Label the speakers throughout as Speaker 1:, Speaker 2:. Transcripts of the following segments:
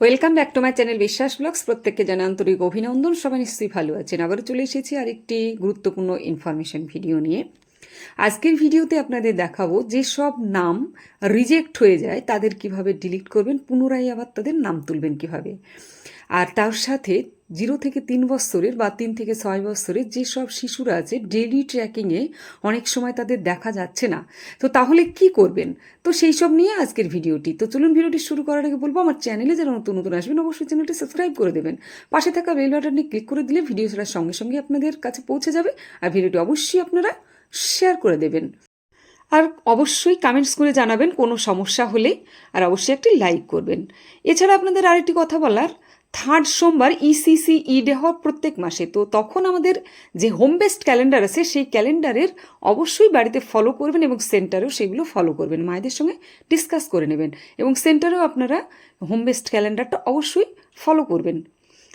Speaker 1: Welcome back to my channel Biswas vlogs প্রত্যেককে জানা আন্তরিক অভিনন্দন। সবাই নিশ্চয়ই ভালো আছেন। আবারও চলে এসেছি আরেকটি গুরুত্বপূর্ণ ইনফরমেশন ভিডিও নিয়ে। আজকের ভিডিওতে আপনাদের দেখাবো যে সব নাম রিজেক্ট হয়ে যায়, তাদের কীভাবে ডিলিট করবেন, পুনরায় আবার তাদের নাম তুলবেন কীভাবে। আর তার সাথে জিরো থেকে তিন বছরের বা তিন থেকে ছয় বছরের যেসব শিশুরা আছে ডেলি ট্র্যাকিংয়ে অনেক সময় তাদের দেখা যাচ্ছে না। তো তাহলে কি করবেন? তো সেই সব নিয়ে আজকের ভিডিওটি। তো চলুন ভিডিওটি শুরু করার আগে বলব, আমার চ্যানেলে যারা নতুন নতুন আসবেন, অবশ্যই চ্যানেলটি সাবস্ক্রাইব করে দেবেন। পাশে থাকা বেল বাটনটি ক্লিক করে দিলে ভিডিও ছাড়ার সঙ্গে সঙ্গে আপনাদের কাছে পৌঁছে যাবে আর ভিডিওটি অবশ্যই আপনারা শেয়ার করে দেবেন। আর অবশ্যই কমেন্টস করে জানাবেন কোনো সমস্যা হলে, আর অবশ্যই একটি লাইক করবেন। এছাড়া আপনাদের আরেকটি কথা বলার থার্ড সোমবার ইসিসি ডে হওয়ার প্রত্যেক মাসে। তো তখন আমাদের যে হোম বেসড ক্যালেন্ডার আছে, সেই ক্যালেন্ডারের অবশ্যই বাড়িতে ফলো করবেন এবং সেন্টারেও সেগুলো ফলো করবেন। মায়েদের সঙ্গে ডিসকাস করে নেবেন এবং সেন্টারেও আপনারা হোম বেসড ক্যালেন্ডারটা অবশ্যই ফলো করবেন।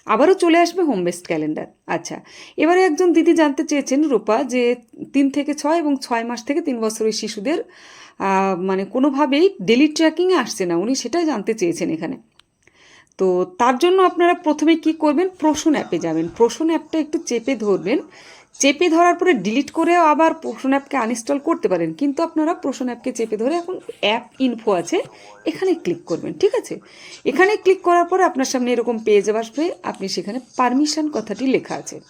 Speaker 1: আবারও চলে আসবে হোম বেসড ক্যালেন্ডার আচ্ছা এবারে একজন দিদি জানতে চেয়েছেন রূপা যে তিন থেকে ছয় এবং ছয় মাস থেকে তিন বছরের শিশুদের মানে কোনোভাবেই ডেলি ট্র্যাকিংয়ে আসছে না। উনি সেটাই জানতে চেয়েছেন এখানে। তো তার জন্য আপনারা প্রথমে কি করবেন? প্রসূন অ্যাপে যাবেন। প্রসূন অ্যাপটা একটু চেপে ধরবেন। চেপে ধরার পরে ডিলিট করেও আবার প্রসূন অ্যাপকে আনইনস্টল করতে পারেন। কিন্তু আপনারা প্রসূন অ্যাপকে চেপে ধরে এখন অ্যাপ ইনফো আছে, এখানে ক্লিক করবেন, ঠিক আছে? এখানে ক্লিক করার পরে আপনার সামনে এরকম পেজ আসবে। আপনি সেখানে পারমিশন কথাটি লেখা আছে।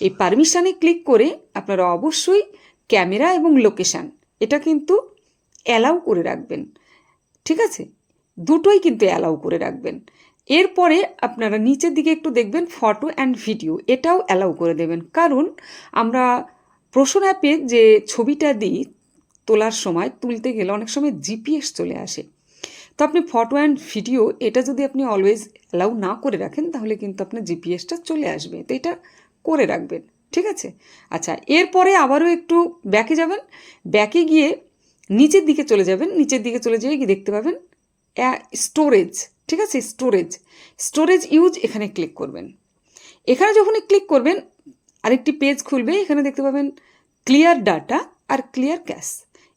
Speaker 1: এই পারমিশানে ক্লিক করে আপনারা অবশ্যই ক্যামেরা এবং লোকেশান এটা কিন্তু অ্যালাউ করে রাখবেন। ঠিক আছে? দুটোই কিন্তু অ্যালাউ করে রাখবেন। এরপরে আপনারা নিচের দিকে একটু দেখবেন ফটো অ্যান্ড ভিডিও এটাও অ্যালাউ করে দেবেন। কারণ আমরা প্রশ্ন অ্যাপে যে ছবিটা দিই তোলার সময়, তুলতে গেলে অনেক সময় জিপিএস চলে আসে। তো আপনি ফটো অ্যান্ড ভিডিও এটা যদি আপনি অলওয়েজ অ্যালাউ না করে রাখেন, তাহলে কিন্তু আপনার জিপিএসটা চলে আসবে। তো এটা করে রাখবেন, ঠিক আছে? আচ্ছা এরপরে আবারও একটু ব্যাকে যাবেন। ব্যাকে গিয়ে নিচের দিকে চলে যাবেন। নিচের দিকে চলে যেয়ে গিয়ে দেখতে পাবেন স্টোরেজ ঠিক আছে? স্টোরেজ স্টোরেজ ইউজ এখানে ক্লিক করবেন। এখানে যখনই ক্লিক করবেন, আরেকটি পেজ খুলবে, এখানে দেখতে পাবেন ক্লিয়ার ডাটা আর ক্লিয়ার ক্যাশ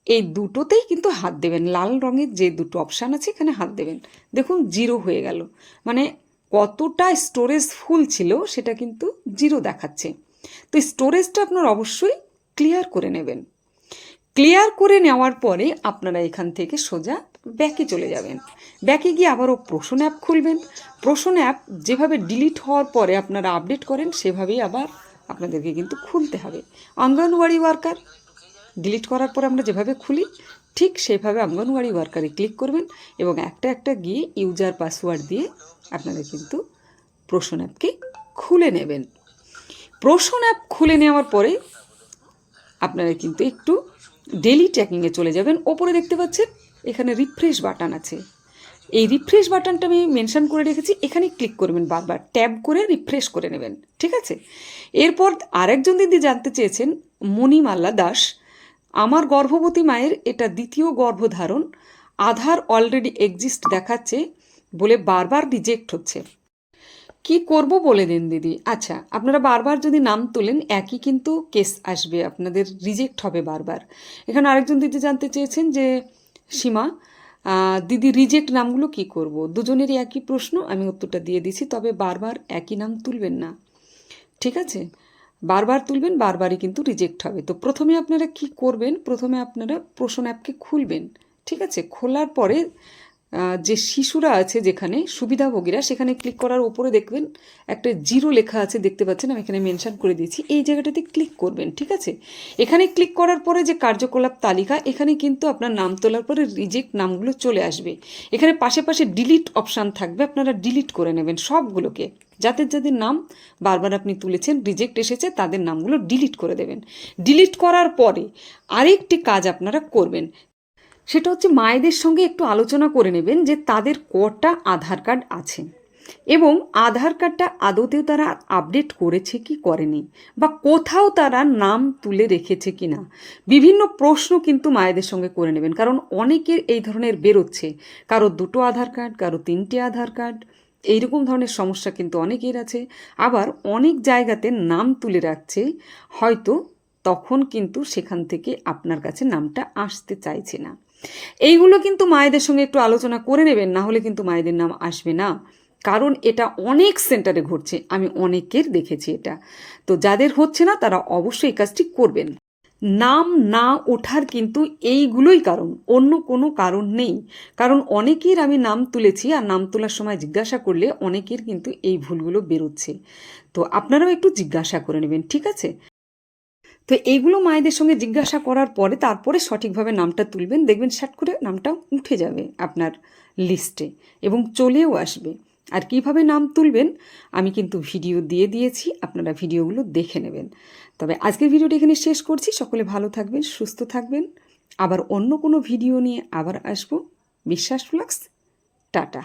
Speaker 1: এই দুটোতেই কিন্তু হাত দেবেন। লাল রঙের যে দুটো অপশান আছে, এখানে হাত দেবেন। দেখুন জিরো হয়ে গেল। মানে কতটা স্টোরেজ ফুল ছিল, সেটা কিন্তু জিরো দেখাচ্ছে। তো স্টোরেজটা আপনার অবশ্যই ক্লিয়ার করে নেবেন। ক্লিয়ার করে নেওয়ার পরে আপনারা এখান থেকে সোজা ব্যাকে চলে যাবেন। ব্যাকে গিয়ে আবারও প্রশ্ন অ্যাপ খুলবেন। প্রশ্ন অ্যাপ যেভাবে ডিলিট হওয়ার পরে আপনারা আপডেট করেন, সেভাবেই আবার আপনাদেরকে কিন্তু খুলতে হবে। অঙ্গনওয়াড়ি ওয়ার্কার ডিলিট করার পর আমরা যেভাবে খুলি, ঠিক সেভাবে অঙ্গনওয়াড়ি ওয়ার্কারে ক্লিক করবেন এবং একটা একটা গিয়ে ইউজার পাসওয়ার্ড দিয়ে আপনারা কিন্তু প্রশ্ন অ্যাপকে খুলে নেবেন। প্রশ্ন অ্যাপ খুলে নেওয়ার পরে আপনারা কিন্তু একটু ডেলি ট্র্যাকিংয়ে চলে যাবেন। ওপরে দেখতে পাচ্ছেন, এখানে রিফ্রেশ বাটন আছে। এই রিফ্রেশ বাটনটা আমি মেনশান করে রেখেছি এখানে ক্লিক করবেন বারবার। ট্যাব করে রিফ্রেশ করে নেবেন, ঠিক আছে? এরপর আরেকজন দিদি জানতে চেয়েছেন মণিমাল্লা দাস, আমার গর্ভবতী মায়ের এটা দ্বিতীয় গর্ভধারণ, আধার অলরেডি এক্সিস্ট দেখাচ্ছে বলে বারবার রিজেক্ট হচ্ছে। কি করব বলে দিন দিদি। আচ্ছা আপনারা বারবার যদি নাম তোলেন, একই কিন্তু কেস আসবে, আপনাদের রিজেক্ট হবে বারবার। এখানে আরেকজন দিদি জানতে চেয়েছেন যে, সীমা দিদি রিজেক্ট নামগুলো কি করব? দুজনেরই একই প্রশ্ন, আমি উত্তরটা দিয়ে দিছি, তবে বারবার একই নাম তুলবেন না। ঠিক আছে? বারবার তুলবেন, বারবারই কিন্তু রিজেক্ট হবে। তো প্রথমে আপনারা কি করবেন? প্রথমে আপনারা প্রশ্ন অ্যাপকে খুলবেন। ঠিক আছে? খোলার পরে যে শিশুরা আছে যেখানে সুবিধাভোগীরা সেখানে ক্লিক করার উপরে দেখবেন একটা জিরো লেখা আছে, দেখতে পাচ্ছেন, আমি এখানে মেনশন করে দিয়েছি। এই জায়গাটাতে ক্লিক করবেন, ঠিক আছে? এখানে ক্লিক করার পরে যে কার্যকলাপ তালিকা, এখানে কিন্তু আপনার নাম তোলার পরে রিজেক্ট নামগুলো চলে আসবে। এখানে পাশে পাশে ডিলিট অপশান থাকবে, আপনারা ডিলিট করে নেবেন সবগুলোকে। যাদের যাদের নাম বারবার আপনি তুলেছেন রিজেক্ট এসেছে, তাদের নামগুলো ডিলিট করে দেবেন। ডিলিট করার পরে আরেকটি কাজ আপনারা করবেন সেটা হচ্ছে মায়েদের সঙ্গে একটু আলোচনা করে নেবেন যে তাদের কটা আধার কার্ড আছে এবং আধার কার্ডটা আদতেও তারা আপডেট করেছে কি করেনি বা কোথাও তারা নাম তুলে রেখেছে কি না। বিভিন্ন প্রশ্ন কিন্তু মায়েদের সঙ্গে করে নেবেন, কারণ অনেকের এই ধরনের বেরোচ্ছে। কারও দুটো আধার কার্ড, কারও তিনটে আধার কার্ড, এইরকম ধরনের সমস্যা কিন্তু অনেকের আছে। আবার অনেক জায়গাতে নাম তুলে রাখছে, হয়তো তখন কিন্তু সেখান থেকে আপনার কাছে নামটা আসতে চাইছে না। এইগুলো কিন্তু মায়েদের সঙ্গে একটু আলোচনা করে নেবেন, না হলে কিন্তু মায়েদের নাম আসবে না। কারণ এটা অনেক সেন্টারে ঘটছে, আমি অনেকের দেখেছি এটা। তো যাদের হচ্ছে না, তারা অবশ্যই এই কাজটি করবেন। নাম না ওঠার কিন্তু এইগুলোই কারণ, অন্য কোনো কারণ নেই। কারণ অনেকের আমি নাম তুলেছি, আর নাম তোলার সময় জিজ্ঞাসা করলে অনেকের কিন্তু এই ভুলগুলো বেরোচ্ছে। তো আপনারাও একটু জিজ্ঞাসা করে নেবেন, ঠিক আছে? তো এইগুলো মায়েদের সঙ্গে জিজ্ঞাসা করার পরে তারপরে সঠিকভাবে নামটা তুলবেন। দেখবেন শ্যাট করে নামটা উঠে যাবে আপনার লিস্টে এবং চলেও আসবে। আর কীভাবে নাম তুলবেন, আমি কিন্তু ভিডিও দিয়ে দিয়েছি, আপনারা ভিডিওগুলো দেখে নেবেন। তবে আজকের ভিডিওটা এখানে শেষ করছি। সকলে ভালো থাকবেন, সুস্থ থাকবেন। আবার অন্য কোনো ভিডিও নিয়ে আবার আসব। বিশ্বাস ফ্লাক্স, টাটা।